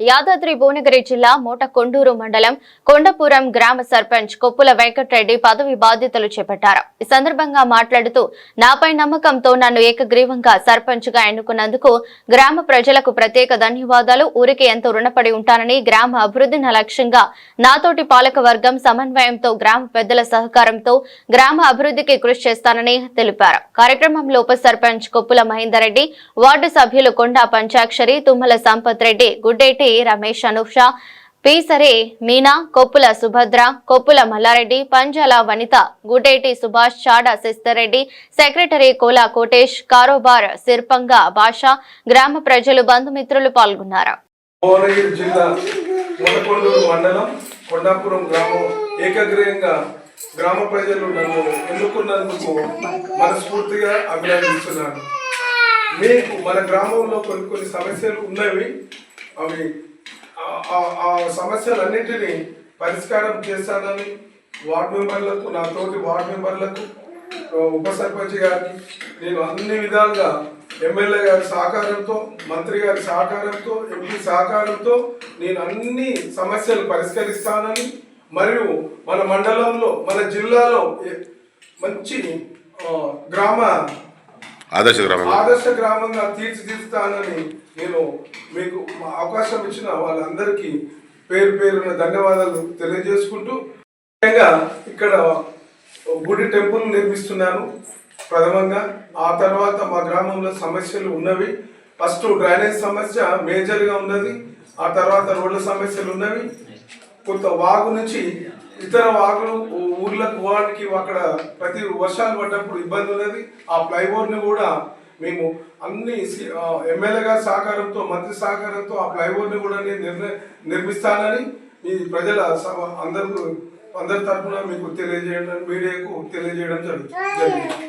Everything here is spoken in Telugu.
యాదాద్రి భువనగిరి జిల్లా మోటకొండూరు మండలం కొండపురం గ్రామ సర్పంచ్ కొప్పుల వెంకటరెడ్డి పదవి బాధ్యతలు చేపట్టారు. ఈ సందర్భంగా మాట్లాడుతూ నాపై నమ్మకంతో నన్ను ఏకగ్రీవంగా సర్పంచ్గా ఎన్నుకున్నందుకు గ్రామ ప్రజలకు ప్రత్యేక ధన్యవాదాలు. ఊరికి ఎంతో రుణపడి ఉంటానని గ్రామ అభివృద్ధిని లక్ష్యంగా నాతోటి పాలక వర్గం సమన్వయంతో గ్రామ పెద్దల సహకారంతో గ్రామ అభివృద్ధికి కృషి చేస్తానని తెలిపారు. కార్యక్రమంలో ఉప సర్పంచ్ కొప్పుల మహేందర్ రెడ్డి వార్డు సభ్యులు కొండా పంచాక్షరి తుమ్మల సంపత్ రెడ్డి గుడ్డేటి రెడ్డి రమేష్ అనుష పీసరే మీనా కొప్పుల సుభద్ర కొప్పుల మల్లారెడ్డి పంజాల వనిత గుటేటి సుభాష్ చాడ శిస్తరెడ్డి సెక్రటరీ కోలా కోటేష్ కారోబార్ సిర్పంగ భాష గ్రామ ప్రజలు బంధుమిత్రులు పాల్గొన్నారు. గ్రామ ప్రజలు నన్ను ఎన్నుకున్నందుకు మనస్ఫూర్తిగా అభినందిస్తున్నాను. మీకు మన గ్రామంలో కొన్ని కొన్ని సమస్యలు ఉన్నవి అవి ఆ- సమస్యలన్నింటినీ పరిష్కారం చేస్తానని వార్డు మెంబర్లకు నా తోటి వార్డు మెంబర్లకు ఉప సర్పంచ్ గారికి నేను అన్ని విధాలుగా ఎమ్మెల్యే గారి సహకారంతో మంత్రి గారి సహకారంతో ఎంపీ సహకారంతో నేను అన్ని సమస్యలు పరిష్కరిస్తానని మరియు మన మండలంలో మన జిల్లాలో మంచి గ్రామ ఆదర్శ గ్రామం. ఆదర్శ గ్రామంగా తీర్చిదిద్దుతానని నేను మీకు మా అవకాశం ఇచ్చిన వాళ్ళందరికీ పేరు పేరున ధన్యవాదాలు తెలియజేసుకుంటూ ముఖ్యంగా ఇక్కడ గుడి టెంపుల్ నిర్మిస్తున్నాను ప్రథమంగా. ఆ తర్వాత మా గ్రామంలో సమస్యలు ఉన్నవి. ఫస్ట్ డ్రైనేజ్ సమస్య మేజర్గా ఉన్నది. ఆ తర్వాత రోడ్ల సమస్యలు ఉన్నవి. కొంత వాగు నుంచి ఇతర వాగులు ఊర్లకు పోవడానికి అక్కడ ప్రతి వర్షాలు పడ్డప్పుడు ఇబ్బంది ఉన్నది. ఆ ఫ్లైఓవర్ని కూడా మేము అన్ని సి- ఎమ్మెల్యే గారి సహకారంతో మంత్రి సహకారంతో ఆ ఫ్లైఓవర్ని కూడా నేను నిర్ణ- నిర్మిస్తానని ఈ ప్రజల సభ అందరూ అందరి తరఫున మీకు తెలియజేయడం మీడియాకు తెలియజేయడం జరుగుతుంది.